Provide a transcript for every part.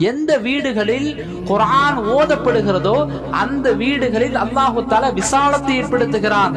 எந்த வீடுகளில் குரான் ஓதப்படுகிறதோ அந்த வீடுகளில் அல்லாஹு தாலா விசாலத்தை ஏற்படுத்துகிறான்.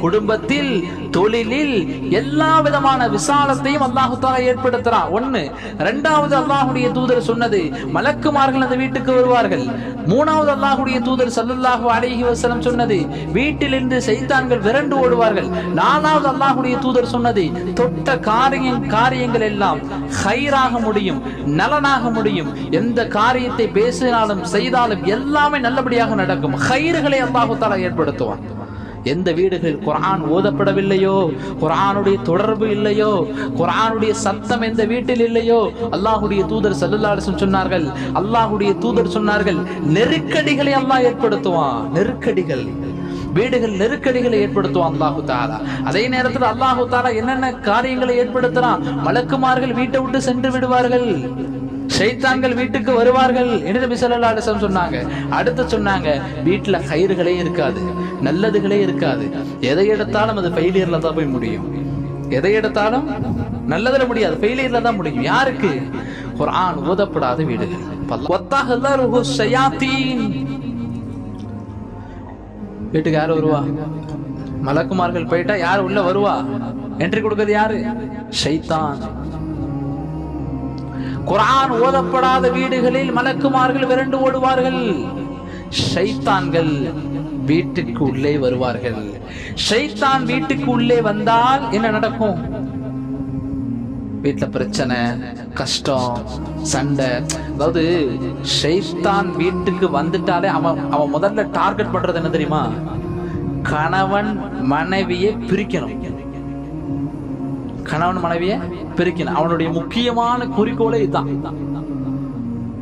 குடும்பத்தில் தொழிலில் எல்லா விதமான விசாலத்தையும் அல்லாஹு தாலா ஏற்படுத்துறான். ஒண்ணு ரெண்டாவது அல்லாஹுடைய தூதர் சொன்னது மலக்குமார்கள் அந்த வீட்டுக்கு வருவார்கள். மூணாவது அல்லாஹுடைய தூதர் சல்லல்லாஹு அலைஹி வஸல்லம் சொன்னது வீட்டிலிருந்து செய்தான்கள் விரண்டு ஓடுவார்கள். நாலாவது அல்லாஹுடைய தூதர் சொன்னது தொட்ட காரியம் காரியங்கள் எல்லாம் ஹைராக முடியும் நலனாக முடியும். எந்த காரியத்தை பேசினாலும் செய்தாலும் எல்லாமே நல்லபடியாக நடக்கும். ஹைர்களை அல்லாஹு தாலா ஏற்படுத்துவான். எந்த வீடுகளில் குரான் ஓதப்படவில்லையோ? குரானுடைய தொடர்பு இல்லையோ? குரானுடைய சத்தம் எந்த வீட்டில் இல்லையோ? அல்லாஹுடைய தூதர் சல்லல்லாஹு சொன்னார்கள் அல்லாஹுடைய தூதர் சொன்னார்கள் நெருக்கடிகளை அல்லாஹ் ஏற்படுத்துவான். நெருக்கடிகள். வீடுகள் நெருக்கடிகளை ஏற்படுத்துவான் அல்லாஹு தாலா அதே நேரத்தில் அல்லாஹு தாலா என்னென்ன காரியங்களை ஏற்படுத்துறான்? மலக்குமார்கள் வீட்டை விட்டு சென்று விடுவார்கள். சைத்தான்கள் வீட்டுக்கு வருவார்கள். என்று நபி ஸல்லல்லாஹு சொன்னாங்க. அடுத்து சொன்னாங்க வீட்டுல கயிறுகளே இருக்காது. நல்லதுகளே இருக்காது. எதை எடுத்தாலும் அது ஃபெயிலியர்ல தான் போய் முடியும். எதை எடுத்தாலும் நல்லதுல முடியாது. ஃபெயிலியர்ல தான் முடியும். யாருக்கு? குர்ஆன் ஓதப்படாத வீடுகள் ஷயாத்தீன். வீட்டுக்கு யார் வருவா? மலக்குமார்கள் போயிட்டா யார் உள்ள வருவா? என்ட்ரி கொடுக்கிறது யாரு? ஷைத்தான். குரான் ஓதப்படாத வீடுகளில் மலக்குமார்கள் விரண்டு ஓடுவார்கள். ஷைத்தான்கள். வீட்டுக்கு உள்ளே வருவார்கள். ஷைத்தான் வீட்டுக்கு உள்ளே வந்தால் என்ன நடக்கும்? வீட்டுல பிரச்சனை கஷ்டம் சண்டை. அதாவது ஷைத்தான் வீட்டுக்கு வந்துட்டாலே அவன் அவன் முதல்ல டார்கெட் பண்றது என்ன தெரியுமா? கணவன் மனைவியை பிரிக்கணும். கணவன் மனைவியை பிரிக்கணும். அவனுடைய முக்கியமான குறிக்கோளே இதுதான்.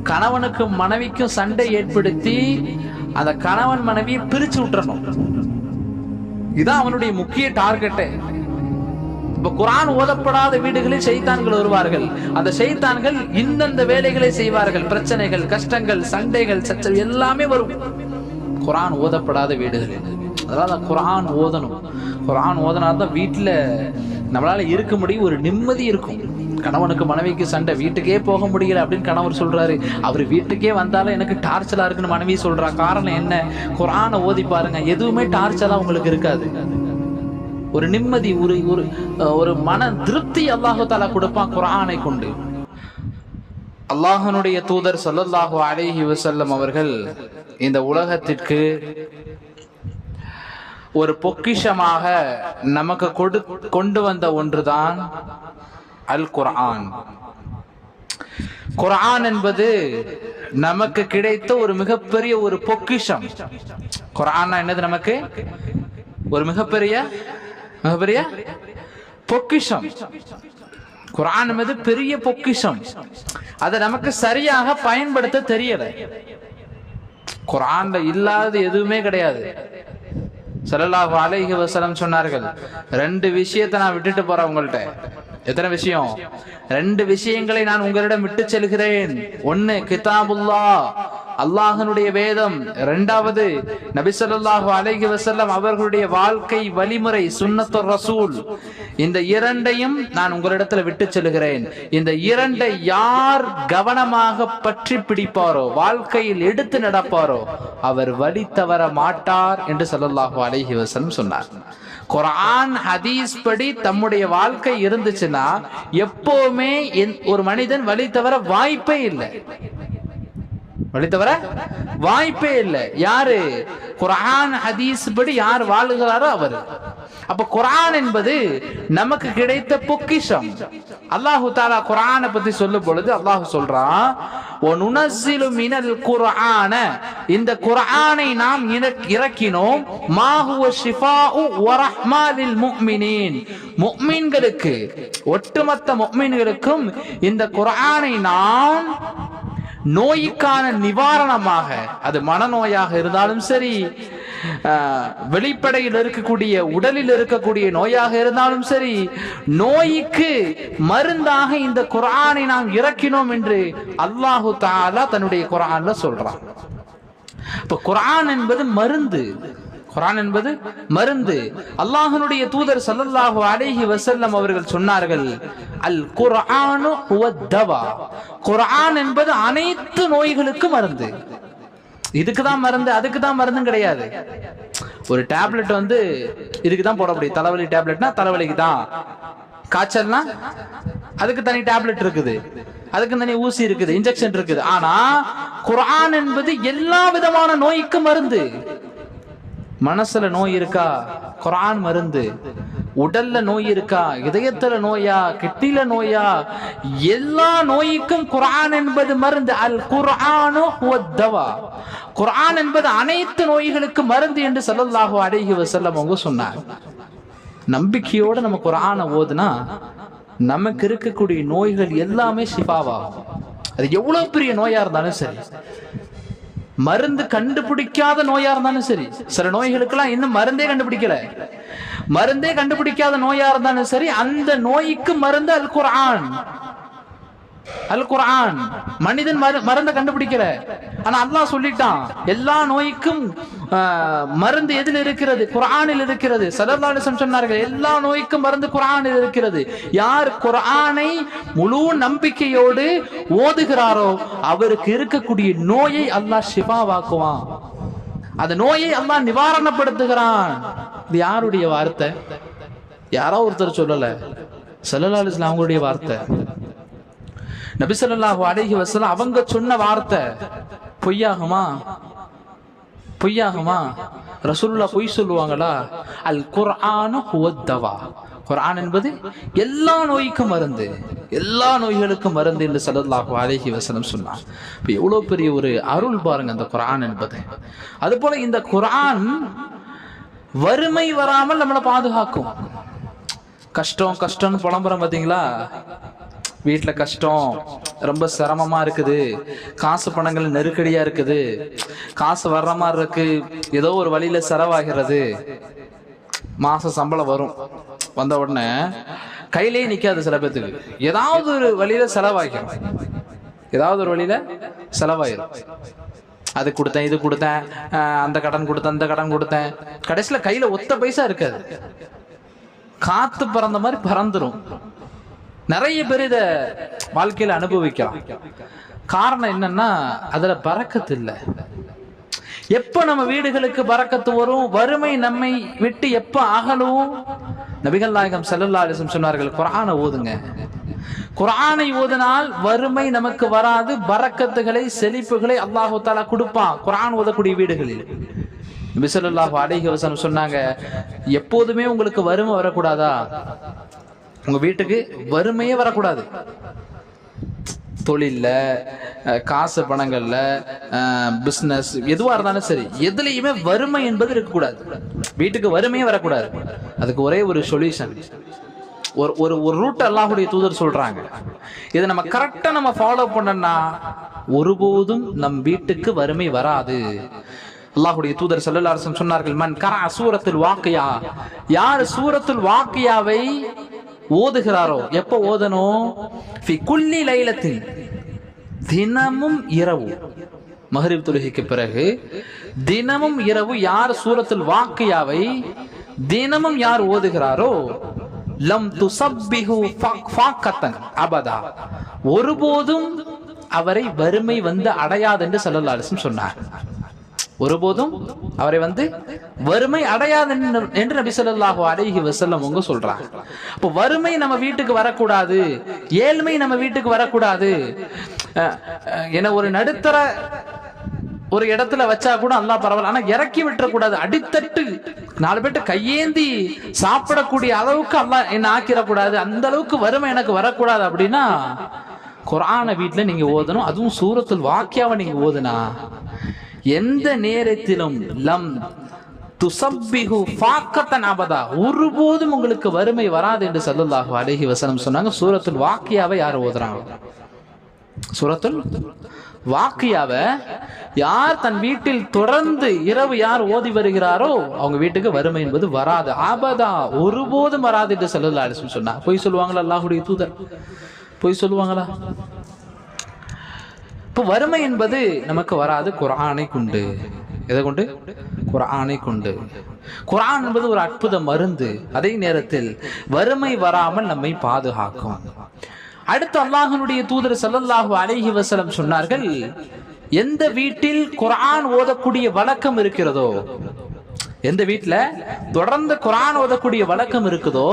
கணவனுக்கும் மனைவிக்கும் சண்டை ஏற்படுத்தி அந்த கணவன் மனைவியை பிரிச்சு விட்டுறணும். இதுதான் அவனுடைய முக்கிய டார்கெட்டே இப்ப குரான் ஓதப்படாத வீடுகளில் செய்தான்கள் வருவார்கள். அந்த செய்தான்கள் இந்தந்த வேலைகளை செய்வார்கள். பிரச்சனைகள் கஷ்டங்கள் சண்டைகள் சச்சல் எல்லாமே வரும். குரான் ஓதப்படாத வீடுகளில் அதனால குரான் ஓதணும். குரான் ஓதனா தான் வீட்டுல நம்மளால இருக்க முடியும். ஒரு நிம்மதி இருக்கும். கணவனுக்கு மனைவிக்கு சண்டை வீட்டுக்கே போக முடியல அப்படின்னு கணவர் சொல்றாரு. அவர் வீட்டுக்கே வந்தாலும் எனக்கு டார்ச்சலா இருக்குன்னு மனைவி சொல்றா. காரணம் என்ன? குரானை ஓதி பாருங்க. எதுவுமே டார்ச்சலா உங்களுக்கு இருக்காது. ஒரு நிம்மதி ஒரு ஒரு ஒரு மன திருப்தி அல்லாஹு தாலா கொடுப்பான் குரானை கொண்டு. அல்லாஹனுடைய தூதர் சொல்லல்லாஹு அலேஹி வசல்லம் அவர்கள் இந்த உலகத்திற்கு ஒரு பொக்கிஷமாக நமக்கு கொடு கொண்டு வந்த ஒன்றுதான் அல் குர்ஆன் குரான் என்பது நமக்கு கிடைத்த ஒரு மிகப்பெரிய ஒரு பொக்கிஷம். குரான் என்னது நமக்கு? ஒரு மிகப்பெரிய மிகப்பெரிய பொக்கிஷம். குரான் என்பது பெரிய பொக்கிஷம். அதை நமக்கு சரியாக பயன்படுத்த தெரியல. குரான்ல இல்லாதது எதுவுமே கிடையாது. ஸல்லல்லாஹு அலைஹி வசலம் சொன்னார்கள் ரெண்டு விஷயத்தை நான் விட்டுட்டு போறேன் உங்கள்கிட்ட எத்தனை விஷயம்? ரெண்டு விஷயங்களை நான் உங்களிடம் விட்டு செல்கிறேன். ஒன்னு கிதாபுல்லா அல்லாஹனுடைய வேதம். இரண்டாவது நபிசல்லாஹு ஸல்லல்லாஹு அலைஹி அவர்களுடைய வாழ்க்கை வழிமுறை சுன்னத்துர் ரசூல். இந்த இரண்டையும் நான் உங்களிடத்துல விட்டு செல்கிறேன். இந்த இரண்டை யார் கவனமாக பற்றி பிடிப்பாரோ வாழ்க்கையில் எடுத்து நடப்பாரோ அவர் வழி தவற மாட்டார் என்று சல்லாஹு அலைஹி வஸல்லம் சொன்னார். குரான் ஹதீஸ் படி தம்முடைய வாழ்க்கை இருந்துச்சுன்னா எப்பவுமே என்- ஒரு மனிதன் வழி தவற வாய்ப்பே இல்லை. வழி தவிர வாய்ப்பே இல்லை. யாரு? குரான் ஹதீஸ் படி யார் வாழுகிறாரோ அவர். அப்ப குரான் என்பது நமக்கு கிடைத்த பொக்கிஷம். அல்லாஹு தாலா குரானை பத்தி சொல்லும் பொழுது அல்லாஹு சொல்றான் "வனுனஸ்ஸிலு மினல் குரான இந்த குரானை நாம் இறக்- இறக்கினோம். மா ஹுவ ஷிஃபாஉ வ ரஹ்மா லில் முஃமினீன். முஃமின்களுக்கு ஒட்டுமொத்த முஃமின்களுக்கும் இந்த குரானை நாம் நோய்க்கான நிவாரணமாக அது மனநோயாக இருந்தாலும் சரி வெளிப்படையில் இருக்கக்கூடிய உடலில் இருக்கக்கூடிய நோயாக இருந்தாலும் சரி நோய்க்கு மருந்தாக இந்த குரானை நாம் இறக்கினோம் என்று அல்லாஹு தாலா தன்னுடைய குரான்ல சொல்றான். இப்ப குரான் என்பது மருந்து. குரான் என்பது மருந்து. அல்லாஹனுடைய தூதர் சல்லல்லாஹு அலைஹி வசல்லம் அவர்கள் சொன்னார்கள் அல் குர்ஆனு குரான் என்பது அனைத்து நோய்களுக்கும் மருந்து. இதுக்கு தான் மருந்து அதுக்கு தான் மருந்தும் கிடையாது. ஒரு டேப்லெட் வந்து இதுக்கு தான் போட முடியும் தலைவலி டேப்லெட்னா தலைவலிக்கு தான் காய்ச்சல்னா அதுக்கு தனி டேப்லெட் இருக்குது. அதுக்கு தனி ஊசி இருக்குது இன்ஜெக்ஷன் இருக்குது. ஆனா குரான் என்பது எல்லா விதமான நோய்க்கும் மருந்து. மனசுல நோய் இருக்கா? குரான் மருந்து. உடல்ல நோய் இருக்கா? இதயத்துல நோயா? கிட்டில நோயா? எல்லா நோய்க்கும் குரான் என்பது மருந்து. அல் குரானோ குரான் என்பது அனைத்து நோய்களுக்கும் மருந்து என்று ஸல்லல்லாஹு அடைகி வசல்லம் அவங்க சொன்னார் நம்பிக்கையோட நம்ம குரான ஓதுனா நமக்கு இருக்கக்கூடிய நோய்கள் எல்லாமே சிபாவாகும் அது எவ்வளவு பெரிய நோயா இருந்தாலும் சரி. மருந்து கண்டுபிடிக்காத நோயா இருந்தாலும் சரி. சில நோய்களுக்கெல்லாம் இன்னும் மருந்தே கண்டுபிடிக்கல. மருந்தே கண்டுபிடிக்காத நோயா இருந்தாலும் சரி அந்த நோய்க்கு மருந்து அல் குரான் அல் குரான் மனிதன் மரு- மருந்தை கண்டுபிடிக்கல. ஆனா அல்லாஹ் சொல்லிட்டான் எல்லா நோய்க்கும் மருந்து எதில் இருக்கிறது? குரானில் இருக்கிறது. ஸல்லல்லாஹு சொன்னார்கள் எல்லா நோய்க்கும் மருந்து குரானில் இருக்கிறது. யார் குரானை முழு நம்பிக்கையோடு ஓதுகிறாரோ அவருக்கு இருக்கக்கூடிய நோயை அல்லாஹ் ஷிஃபாவாக்குவான். அந்த நோயை அல்லாஹ் நிவாரணப்படுத்துகிறான். இது யாருடைய வார்த்தை? யாரோ ஒருத்தர் சொல்லல. ஸல்லல்லாஹு அலிஸ்லாம் அவங்களுடைய வார்த்தை. நபிசல்லாஹு ஸல்லல்லாஹு அலைஹி அவங்க சொன்ன வார்த்தை பொய்யாகுமா? பொய்யாகுமா? ரசூல்லா பொய் சொல்லுவாங்களா? அல் குர்ஆனு ஹுவத்தவா குரான் என்பது எல்லா நோய்க்கும் மருந்து எல்லா நோய்களுக்கும் மருந்து என்று ஸல்லல்லாஹு அலைஹி வசனம் சொன்னார். இப்போ எவ்வளவு பெரிய ஒரு அருள் பாருங்க அந்த குரான் என்பது. அதுபோல இந்த குரான் வறுமை வராமல் நம்மளை பாதுகாக்கும். கஷ்டம் கஷ்டம்னு புலம்புறோம் பாத்தீங்களா வீட்டில் கஷ்டம். ரொம்ப சிரமமாக இருக்குது. காசு பணங்கள் நெருக்கடியாக இருக்குது. காசு வர்ற மாதிரி இருக்கு. ஏதோ ஒரு வழியில செலவாகிறது. மாச சம்பளம் வரும். வந்த உடனே கையிலேயே நிற்காது சில பேர்த்துக்கு ஏதாவது ஒரு வழியில செலவாகிடும் ஏதாவது ஒரு வழியில செலவாயிடும் அது கொடுத்தேன் இது கொடுத்தேன். அந்த கடன் கொடுத்தேன் அந்த கடன் கொடுத்தேன். கடைசியில் கையில் ஒத்த பைசா இருக்காது. காற்று பறந்த மாதிரி பறந்துடும் நிறைய பேர் இத வாழ்க்கையில அனுபவிக்கலாம். காரணம் என்னன்னா அதுல பறக்கத்து இல்லை. எப்ப நம்ம வீடுகளுக்கு பறக்கத்து வரும்? வறுமை நம்மை விட்டு எப்ப அகலும்? நபிகள் நாயகம் ஸல்லல்லாஹு சொன்னார்கள் குரானை ஓதுங்க. குரானை ஓதினால் வறுமை நமக்கு வராது பறக்கத்துகளை செழிப்புகளை அல்லாஹு தாலா கொடுப்பான். குரான் ஓதக்கூடிய வீடுகளில். நபி ஸல்லல்லாஹு அலைஹி சொன்னாங்க எப்போதுமே உங்களுக்கு வறுமை வரக்கூடாதா? உங்க வீட்டுக்கு வறுமையே வரக்கூடாது. தொழில்ல காசு பணங்கள்ல பிசினஸ் எதுவா இருந்தாலும் சரி எதுலயுமே வறுமை என்பது இருக்கக்கூடாது. வீட்டுக்கு வறுமையே வரக்கூடாது. அதுக்கு ஒரே ஒரு சொல்யூஷன் ஒரு ஒரு ஒரு ரூட் அல்லாஹுடைய தூதர் சொல்றாங்க. இதை நம்ம கரெக்டா நம்ம ஃபாலோ பண்ணோம்னா ஒருபோதும் நம் வீட்டுக்கு வறுமை வராது. அல்லாஹுடைய தூதர் ஸல்லல்லாஹு அரசன் சொன்னார்கள் மன் கரா சூரத்தில் வாக்கையா? யார் சூரத்தில் வாக்கையாவை ஓதுகிறாரோ? எப்ப ஓதணும்? ஃபி குல்லி தினமும் இரவு. மஹரிப் தொழுகைக்கு பிறகு தினமும் இரவு யார் சூரத்துல் வாக்கியாவை தினமும் யார் ஓதுகிறாரோ? லம் துசப்பிஹு ஃபாக்கத்தன் அபதா. ஒருபோதும் அவரை வறுமை வந்து அடையாது என்று ஸல்லல்லாஹு சொன்னார். ஒருபோதும் அவரை வந்து வறுமை அடையாது என்று- நபி சொல்லாஹோ அடைகி வசல்லம் அவங்க சொல்றாங்க. அப்போ வறுமை நம்ம வீட்டுக்கு வரக்கூடாது ஏழ்மை நம்ம வீட்டுக்கு வரக்கூடாது. என ஒரு நடுத்தர ஒரு இடத்துல வச்சா கூட அல்லா பரவாயில்ல. ஆனா இறக்கி விட்டுறக்கூடாது அடித்தட்டு. நாலு பேர்ட்ட கையேந்தி சாப்பிடக்கூடிய அளவுக்கு அல்லா என்ன ஆக்கிடக்கூடாது. அந்த அளவுக்கு வறுமை எனக்கு வரக்கூடாது அப்படின்னா குரான வீட்டுல நீங்க ஓதணும். அதுவும் சூரத்தில் வாக்கியாவை நீங்க ஓதுனா எந்த நேரத்திலும் லம் துசப்பிகு ஃபாக்கத்தன் அபதா. ஒருபோதும் உங்களுக்கு வறுமை வராது என்று சல்லுல்லாஹு அலஹி வசனம் சொன்னாங்க. சூரத்துல் வாக்கியாவை யார் ஓதுறாங்க? சூரத்துல் வாக்கியாவ யார் தன் வீட்டில் தொடர்ந்து இரவு யார் ஓதி வருகிறாரோ அவங்க வீட்டுக்கு வறுமை என்பது வராது. ஆபதா ஒருபோதும் வராது என்று ஸல்லல்லாஹு சொன்னா பொய் சொல்லுவாங்களா அல்லாஹுடைய தூதர்? பொய் சொல்லுவாங்களா? இப்போ வறுமை என்பது நமக்கு வராது. குரானை கொண்டு. எதை கொண்டு? குரானை கொண்டு. குரான் என்பது ஒரு அற்புத மருந்து. அதே நேரத்தில் வறுமை வராமல் நம்மை பாதுகாக்கும். அடுத்து அல்லாஹனுடைய தூதர் செல்லல்லாஹு அலைஹி வசலம் சொன்னார்கள் எந்த வீட்டில் குரான் ஓதக்கூடிய வழக்கம் இருக்கிறதோ எந்த வீட்டில் தொடர்ந்து குரான் ஓதக்கூடிய வழக்கம் இருக்குதோ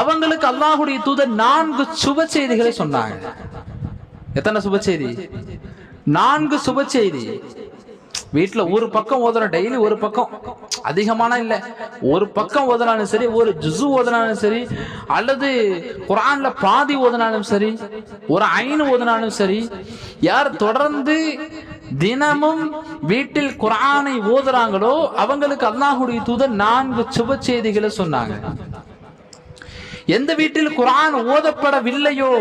அவங்களுக்கு அல்லாஹுடைய தூதர் நான்கு சுப செய்திகளை சொன்னாங்க. எத்தனை சுப செய்தி நான்கு சுப செய்தி வீட்டுல ஒரு பக்கம் ஓதுறோம் டெய்லி ஒரு பக்கம் அதிகமான இல்ல. ஒரு பக்கம் ஓதுனாலும் சரி ஒரு ஜுசு ஓதுனாலும் சரி அல்லது குரான்ல பாதி ஓதுனாலும் சரி ஒரு ஐனு ஓதுனாலும் சரி யார் தொடர்ந்து தினமும் வீட்டில் குரானை ஓதுறாங்களோ அவங்களுக்கு அல்லாஹுடைய தூதர் நான்கு சுப செய்திகளை சொன்னாங்க. எந்த வீட்டில் குரான் ஓதப்படவில்லையோ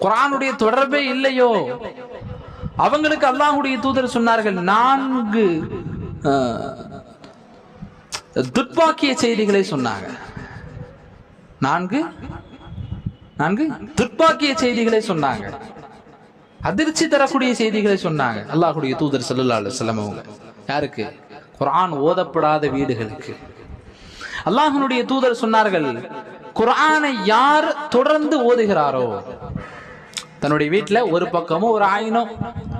குரானுடைய தொடர்பே இல்லையோ? அவங்களுக்கு அல்லாஹுடைய தூதர் சொன்னார்கள் நான்கு அஹ், துர்ப்பாக்கிய செய்திகளை சொன்னாங்க. நான்கு? நான்கு? துர்ப்பாக்கிய செய்திகளை சொன்னாங்க. அதிர்ச்சி தரக்கூடிய செய்திகளை சொன்னாங்க. அல்லாஹுடைய தூதர் ஸல்லல்லாஹு அலைஹி அவங்க. யாருக்கு? குரான் ஓதப்படாத வீடுகளுக்கு. அல்லாஹனுடைய தூதர் சொன்னார்கள் குரானை யார் தொடர்ந்து ஓதுகிறாரோ? தன்னுடைய வீட்டில் ஒரு பக்கமும் ஒரு ஆயினோ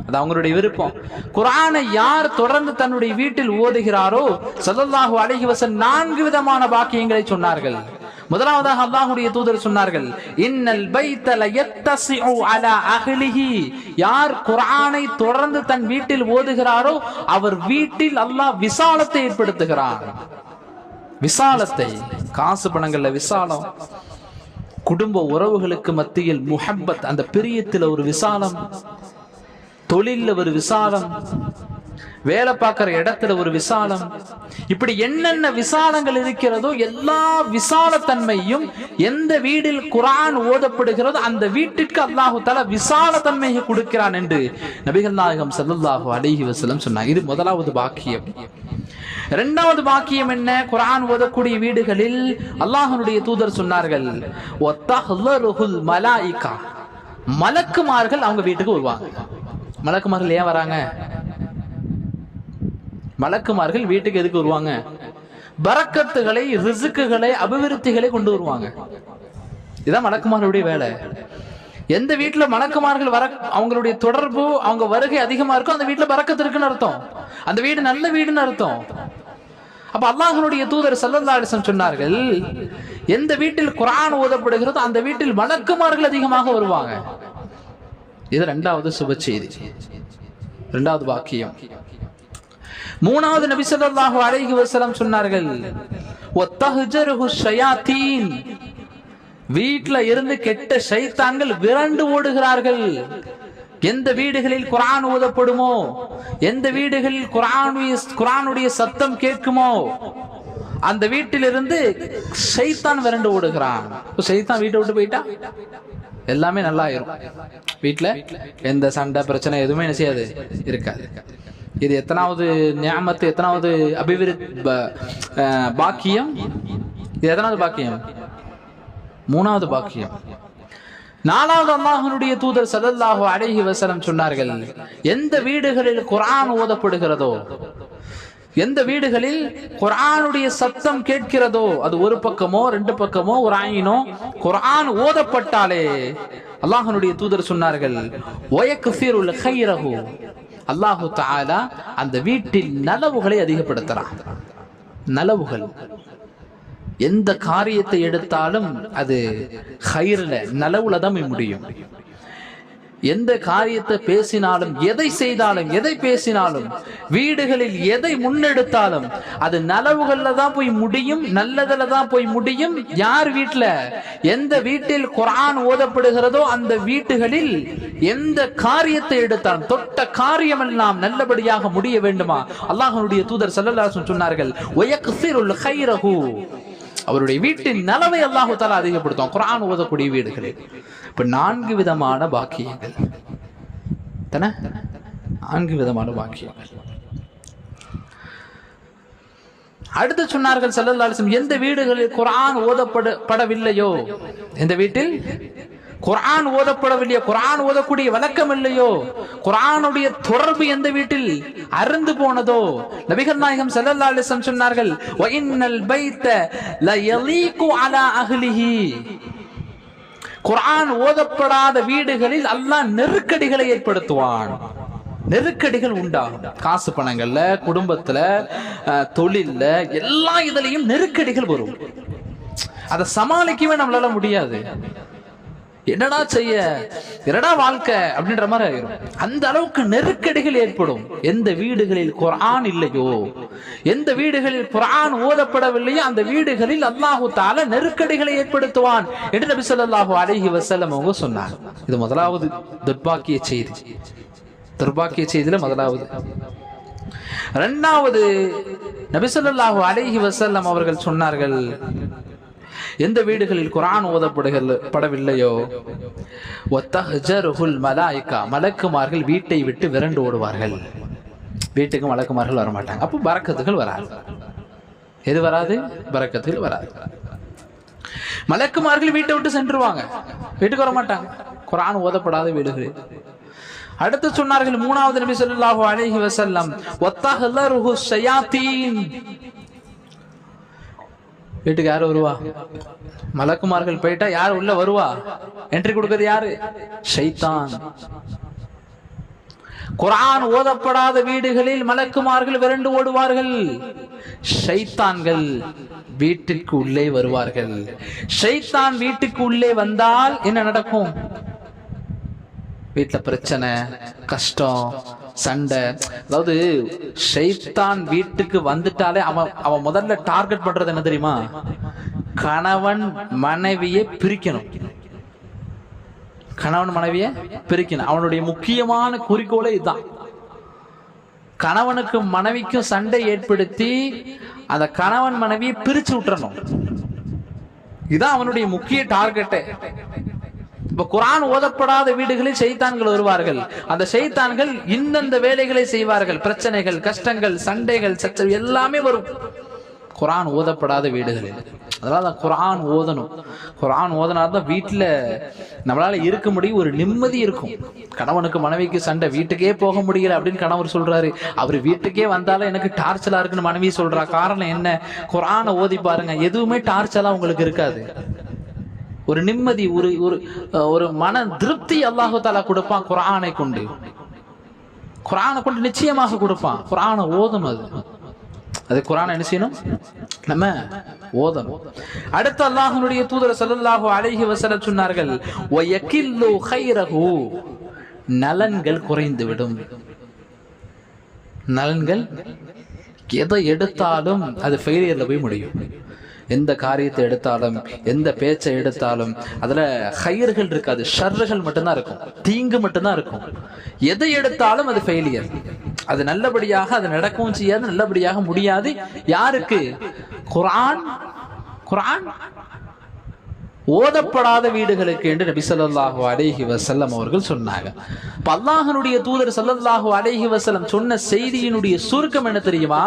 அது அவங்களுடைய விருப்பம். குரானை யார் தொடர்ந்து தன்னுடைய வீட்டில் ஓதுகிறாரோ சதல்லாஹு அலைஹி வஸல்லம் நான்கு விதமான பாக்கியங்களை சொன்னார்கள். முதலாவதாக அல்லாஹுடைய தூதர் சொன்னார்கள் இன்னல் பைத்தல லயத்தஸிஉ அலா அஹ்லிஹி. யார் குர்ஆனை தொடர்ந்து தன் வீட்டில் ஓதுகிறாரோ அவர் வீட்டில் அல்லாஹ் விசாலத்தை ஏற்படுத்துகிறார் விசாலத்தை காசு பணங்கள்ல விசாலம். குடும்ப உறவுகளுக்கு மத்தியில் முஹப்பத் அந்த பிரியத்தில் ஒரு விசாலம் தொழிலில் ஒரு விசாலம் வேலை பார்க்கிற இடத்துல ஒரு விசாலம். இப்படி என்னென்ன விசாலங்கள் இருக்கிறதோ எல்லா விசாலத்தன்மையும் எந்த வீடில் குரான் ஓதப்படுகிறதோ அந்த வீட்டிற்கு அல்லாஹு தல விசாலத்தன்மையை கொடுக்கிறான் என்று நபிகள் நாயகம் ஸல்லல்லாஹு அடைகி வசலம் சொன்னாங்க. இது முதலாவது பாக்கியம். இரண்டாவது பாக்கியம் என்ன? குரான் ஓதக்கூடிய வீடுகளில் அல்லாஹனுடைய தூதர் சொன்னார்கள் மலாய்கா. மலக்குமார்கள் அவங்க வீட்டுக்கு வருவாங்க. மலக்குமார்கள் ஏன் வராங்க? மலக்குமார்கள் வீட்டுக்கு எதுக்கு வருவாங்க? பறக்கத்துகளை ரிசுக்குகளை அபிவிருத்திகளை கொண்டு வருவாங்க. இதான் மலக்குமார்களுடைய வேலை. எந்த வீட்டுல மலக்குமார்கள் வர அவங்களுடைய தொடர்பு அவங்க வருகை அதிகமா இருக்கும் அந்த வீட்டுல பறக்கத்து இருக்குன்னு அர்த்தம். அந்த வீடு நல்ல வீடுன்னு அர்த்தம். அப்ப அல்லாஹனுடைய தூதர் ஸல்லல்லாஹு அலைஹி சொன்னார்கள் எந்த வீட்டில் குரான் ஓதப்படுகிறதோ அந்த வீட்டில் வணக்குமார்கள் அதிகமாக வருவாங்க. இது ரெண்டாவது சுப செய்தி. ரெண்டாவது வாக்கியம். மூணாவது நபி சொல்லாஹு அலைஹி வசலம் சொன்னார்கள் ஒத்தஹ்ஜருஹு இருந்து கெட்ட ஷைத்தான்கள் விரண்டு ஓடுகிறார்கள். எந்த வீடுகளில் குரான் ஓதப்படுமோ எந்த வீடுகளில் குரான் குரானுடைய சத்தம் கேட்குமோ அந்த வீட்டிலிருந்து ஷைத்தான் விரண்டு ஓடுகிறான். சைத்தான் வீட்டை விட்டு போயிட்டா? எல்லாமே நல்லா ஆயிரும் வீட்ல எந்த சண்டை பிரச்சனை எதுவுமே என்ன செய்யாது? இருக்காது. இது எத்தனாவது ஞாமத்து எத்தனாவது அபிவிருத்தி ப- பாக்கியம்? இது எத்தனாவது பாக்கியம்? மூணாவது பாக்கியம். நாலாவது அல்லாஹனுடைய தூதர் ஸல்லல்லாஹு அழகி வசனம் சொன்னார்கள் எந்த வீடுகளில் குரான் ஓதப்படுகிறதோ எந்த வீடுகளில் குரானுடைய சத்தம் கேட்கிறதோ அது ஒரு பக்கமோ ரெண்டு பக்கமோ ஒரு ஆயினோ குரான் ஓதப்பட்டாலே அல்லாஹனுடைய தூதர் சொன்னார்கள் வயக்ஃபிருல் அல்லாஹு தாலா அந்த வீட்டில் நலவுகளை அதிகப்படுத்துறான். நலவுகள். எந்த காரியத்தை எடுத்தாலும் அது ஹைர்ல நலவுல தான் போய் முடியும். எந்த காரியத்தை பேசினாலும் எதை செய்தாலும் எதை பேசினாலும் வீடுகளில் எதை முன்னெடுத்தாலும் அது நலவுகள்ல தான் போய் முடியும் நல்லதுல தான் போய் முடியும். யார் வீட்டுல எந்த வீட்டில் குரான் ஓதப்படுகிறதோ அந்த வீட்டுகளில் எந்த காரியத்தை எடுத்தாலும் தொட்ட காரியம் எல்லாம் நல்லபடியாக முடிய வேண்டுமா? அல்லாஹனுடைய தூதர் ஸல்லல்லாஹு சொன்னார்கள் அவருடைய வீட்டின் நலவை அல்லாஹு தாலா அதிகப்படுத்தும் குரான் ஓதக்கூடிய வீடுகளில் இப்ப நான்கு விதமான பாக்கியங்கள். தானே? நான்கு விதமான பாக்கியங்கள். அடுத்து சொன்னார்கள் ஸல்லல்லாஹு எந்த வீடுகளில் குரான் ஓதப்படவில்லையோ எந்த வீட்டில்? குரான் ஓதப்படவில்லையோ குரான் ஓதக்கூடிய வழக்கம் இல்லையோ குரானுடைய தொடர்பு எந்த வீட்டில் அருந்து போனதோ? நபிகள் நாயகம் ஸல்லல்லாஹு அலிசம் சொன்னார்கள் குரான் ஓதப்படாத வீடுகளில் அல்லாஹ் நெருக்கடிகளை ஏற்படுத்துவான். நெருக்கடிகள் உண்டாகும். காசு பணங்கள்ல குடும்பத்துல அஹ், தொழில்ல எல்லா இதுலயும் நெருக்கடிகள் வரும். அதை சமாளிக்கவே நம்மளால முடியாது. என்னடா செய்ய? என்னடா வாழ்க்கை? அப்படின்ற மாதிரி ஆயிரும். அந்த அளவுக்கு நெருக்கடிகள் ஏற்படும். எந்த வீடுகளில் குரான் இல்லையோ எந்த வீடுகளில் குரான் ஓதப்படவில்லையோ அந்த வீடுகளில் அல்லாஹு தால நெருக்கடிகளை ஏற்படுத்துவான் என்று நபி சொல்லாஹு அழகி வசலம் அவங்க சொன்னாங்க. இது முதலாவது துர்பாக்கிய செய்தி. துர்பாக்கிய செய்தியில முதலாவது. ரெண்டாவது நபிசல்லாஹு அலைஹி வசல்லம் அவர்கள் சொன்னார்கள் எந்த வீடுகளில் குரான் ஓதப்படுகள் படவில்லையோ? ஒத்தஹ்ஜருஹுல் மலாயிகா மலக்குமார்கள் வீட்டை விட்டு விரண்டு ஓடுவார்கள். வீட்டுக்கு மலக்குமார்கள் வர மாட்டாங்க அப்போ பறக்கத்துகள் வராது. எது வராது? பறக்கத்துகள் வராது. மலக்குமார்கள் வீட்டை விட்டு சென்றுருவாங்க. வீட்டுக்கு வர மாட்டாங்க குரான் ஓதப்படாத வீடுகள். அடுத்து சொன்னார்கள் மூணாவது நபி ஸல்லல்லாஹு அலைஹி வஸல்லம் ஒத்தஹ்லருஹு ஷயாத்தீன். வீட்டுக்கு யார் வருவா? மலக்குமார்கள் போயிட்டா யார் உள்ள வருவா? என்ட்ரி கொடுக்கிறது யாரு? ஷைத்தான். குரான் ஓதப்படாத வீடுகளில் மலக்குமார்கள் விரண்டு ஓடுவார்கள். ஷைத்தான்கள் வீட்டுக்கு உள்ளே வருவார்கள். ஷைத்தான் வீட்டுக்கு உள்ளே வந்தால் என்ன நடக்கும்? வீட்டுல பிரச்சனை கஷ்டம் சண்டை. அதாவது ஷைத்தான் வீட்டுக்கு வந்துட்டாலே அவன் அவன் முதல்ல டார்கெட் பண்றது என்ன தெரியுமா? கணவன் மனைவியை பிரிக்கணும். கணவன் மனைவியை பிரிக்கணும். அவனுடைய முக்கியமான குறிக்கோளே இதுதான். கணவனுக்கும் மனைவிக்கும் சண்டை ஏற்படுத்தி அந்த கணவன் மனைவியை பிரிச்சு விட்டுறணும். இதுதான் அவனுடைய முக்கிய டார்கெட்டே இப்ப குரான் ஓதப்படாத வீடுகளில் செய்தான்கள் வருவார்கள். அந்த செய்தான்கள் இந்தந்த வேலைகளை செய்வார்கள். பிரச்சனைகள் கஷ்டங்கள் சண்டைகள் சச்சரவு எல்லாமே வரும். குரான் ஓதப்படாத வீடுகளில். அதனால குரான் ஓதணும். குரான் ஓதனா தான் வீட்டுல நம்மளால இருக்க முடியும். ஒரு நிம்மதி இருக்கும். கணவனுக்கு மனைவிக்கு சண்டை வீட்டுக்கே போக முடியல அப்படின்னு கணவர் சொல்றாரு. அவர் வீட்டுக்கே வந்தாலும் எனக்கு டார்ச்சலா இருக்குன்னு மனைவி சொல்றா. காரணம் என்ன? குரானை ஓதி பாருங்க. எதுவுமே டார்ச்சலா உங்களுக்கு இருக்காது. ஒரு நிம்மதி ஒரு ஒரு ஒரு மன திருப்தி அல்லாஹு தாலா கொடுப்பான் குரானை கொண்டு. குரானை கொண்டு நிச்சயமாக கொடுப்பான். குரானை ஓதும் அது. அது குரானை என்ன செய்யணும்? நம்ம ஓதணும். அடுத்து அல்லாஹனுடைய தூதர் ஸல்லல்லாஹு அழகி வசல சொன்னார்கள் நலன்கள் குறைந்து விடும் நலன்கள் எதை எடுத்தாலும் அது ஃபெயிலியர்ல போய் முடியும். எந்த காரியத்தை எடுத்தாலும் எந்த பேச்சை எடுத்தாலும் அதுல ஹையர்கள் இருக்காது. ஷர்றுகள் மட்டும்தான் இருக்கும். தீங்கு மட்டும்தான் இருக்கும். எதை எடுத்தாலும் அது ஃபெயிலியர் அது நல்லபடியாக அது நடக்கவும் செய்யாது நல்லபடியாக முடியாது. யாருக்கு? குரான் குரான் ஓதப்படாத வீடுகளுக்கு என்று நபி சொல்லாஹு அலேஹி வசல்லம் அவர்கள் சொன்னாங்க அப்ப தூதர் ஸல்லல்லாஹு அலேஹி வசல்லம் சொன்ன செய்தியினுடைய சுருக்கம் என்ன தெரியுமா?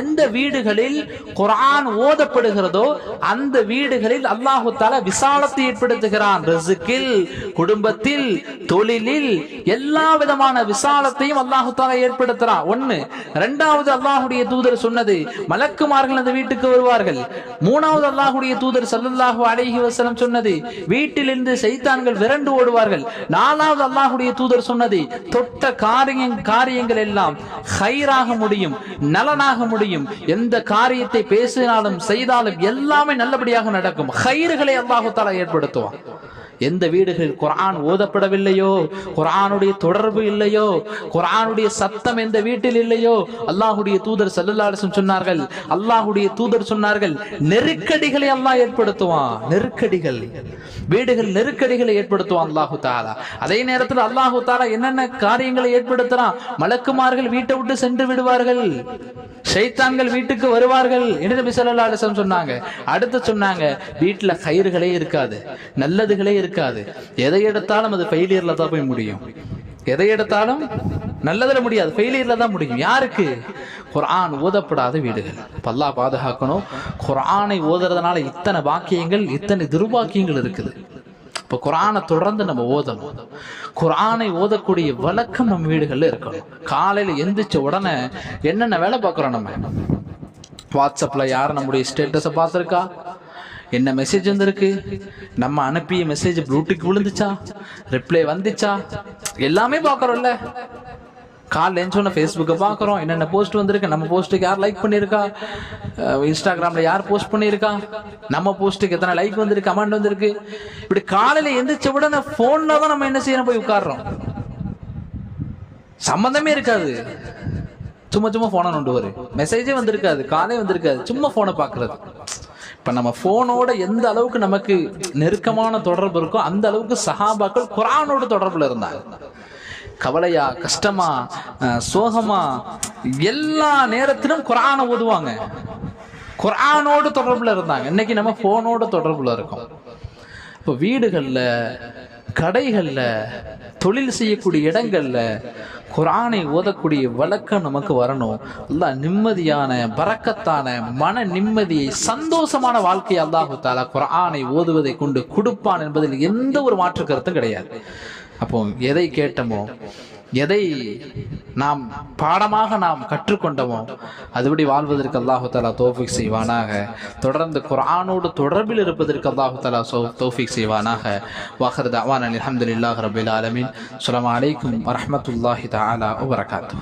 எந்த வீடுகளில் குரான் ஓதப்படுகிறதோ அந்த வீடுகளில் அல்லாஹு தால விசாலத்தை ஏற்படுத்துகிறான். ரசுக்கில் குடும்பத்தில் தொழிலில் எல்லா விதமான விசாலத்தையும் அல்லாஹு தால ஏற்படுத்துறான். ஒண்ணு. இரண்டாவது அல்லாஹுடைய தூதர் சொன்னது மலக்குமார்கள் அந்த வீட்டுக்கு வருவார்கள். மூணாவது அல்லாஹுடைய தூதர் சல்லல்லாஹு அலேஹி வசலம் சொன்னது வீட்டிலிருந்து செய்தான்கள் விரண்டு ஓடுவார்கள். நாலாவது அல்லாஹுடைய தூதர் சொன்னது தொட்ட காரியம் காரியங்கள் எல்லாம் ஹைராக முடியும் நலனாக முடியும். எந்த காரியத்தை பேசினாலும் செய்தாலும் எல்லாமே நல்லபடியாக நடக்கும். ஹைர்களை அல்லாஹு தஆலா ஏற்படுத்துவான். எந்த வீடுகளில் குரான் ஓதப்படவில்லையோ குரானுடைய தொடர்பு இல்லையோ குரானுடைய சத்தம் எந்த வீட்டில் இல்லையோ அல்லாஹுடைய தூதர் ஸல்லல்லாஹு சொன்னார்கள் அல்லாஹுடைய தூதர் சொன்னார்கள் நெருக்கடிகளை அல்லாஹ் ஏற்படுத்துவான் நெருக்கடிகள். வீடுகள் நெருக்கடிகளை ஏற்படுத்துவான் அல்லாஹு தாலா அதே நேரத்தில் அல்லாஹு தாலா என்னென்ன காரியங்களை ஏற்படுத்துறான்? மலக்குமார்கள் வீட்டை விட்டு சென்று விடுவார்கள். சைத்தான்கள் வீட்டுக்கு வருவார்கள் என்று நபி ஸல்லல்லாஹு சொன்னாங்க. அடுத்து சொன்னாங்க வீட்டுல கயிறுகளே இருக்காது நல்லதுகளே இருக்காது. எதை எடுத்தாலும் அது ஃபெயிலியர்ல தான் போய் முடியும். எதை எடுத்தாலும் நல்லதுல முடியாது. ஃபெயிலியர்ல தான் முடியும். யாருக்கு? குரான் ஓதப்படாத வீடுகள். பல்லா பாதுகாக்கணும். குரானை ஓதுறதுனால இத்தனை பாக்கியங்கள் இத்தனை துர்பாக்கியங்கள் இருக்குது. இப்போ குரானை தொடர்ந்து நம்ம ஓதணும். குரானை ஓதக்கூடிய வழக்கம் நம்ம வீடுகளில் இருக்கணும். காலையில் எந்திரிச்ச உடனே என்னென்ன வேலை பார்க்குறோம் நம்ம? வாட்ஸ்அப்பில் யார் நம்முடைய ஸ்டேட்டஸை பார்த்துருக்கா? என்ன மெசேஜ் வந்திருக்கு? நம்ம அனுப்பிய மெசேஜ் ப்ளூட்டுக்கு விழுந்துச்சா? ரிப்ளை வந்துச்சா? எல்லாமே பார்க்குறோம்ல. காலைல எழுந்தோடனே ஃபேஸ்புக்கை பார்க்குறோம். என்னென்ன போஸ்ட் வந்திருக்கு? நம்ம போஸ்ட்டுக்கு யார் லைக் பண்ணியிருக்கா? இன்ஸ்டாகிராமில் யார் போஸ்ட் பண்ணியிருக்கா? நம்ம போஸ்ட்டுக்கு எத்தனை லைக் வந்திருக்கு? கமெண்ட் வந்திருக்கு? இப்படி காலையில் எந்திரிச்ச உடனே ஃபோனில் தான் நம்ம என்ன செய்யணும்? போய் உட்காடுறோம் சம்மந்தமே இருக்காது. சும்மா சும்மா ஃபோனை நோண்டு வரும் மெசேஜே வந்திருக்காது. காலே வந்திருக்காது. சும்மா ஃபோனை பார்க்குறது. இப்போ நம்ம ஃபோனோட எந்த அளவுக்கு நமக்கு நெருக்கமான தொடர்பு இருக்கோ அந்த அளவுக்கு சஹாபாக்கள் குரானோட தொடர்பில் இருந்தாங்க. கவலையா கஷ்டமா சோகமா எல்லா நேரத்திலும் குரானை ஓதுவாங்க. குரானோடு தொடர்புல இருந்தாங்க. இன்னைக்கு நம்ம ஃபோனோட தொடர்புல இருக்கோம். இப்போ வீடுகளில் கடைகளில் தொழில் செய்யக்கூடிய இடங்களில் குரானை ஓதக்கூடிய வழக்கம் நமக்கு வரணும். அல்லா நிம்மதியான பறக்கத்தான மன நிம்மதியை சந்தோஷமான வாழ்க்கையை அல்லாஹு தாலா குரானை ஓதுவதை கொண்டு கொடுப்பான் என்பதில் எந்த ஒரு மாற்று கருத்தும் கிடையாது. அப்போ எதை கேட்டோமோ எதை நாம் பாடமாக நாம் கற்றுக்கொண்டோமோ அதுபடி வாழ்வதற்கு அல்லாஹு தாலா தோஃபிக் செய்வானாக. தொடர்ந்து குரானோடு தொடர்பில் இருப்பதற்கு அல்லாஹு தாலா சோ தோஃபிக் செய்வானாக. வாஹர் தவான் அலமதுல்லாஹ் ரபில் ஆலமின். அஸ்ஸலாமு அலைக்கும் வரமத்துல்லாஹி தாலா வரகாத்து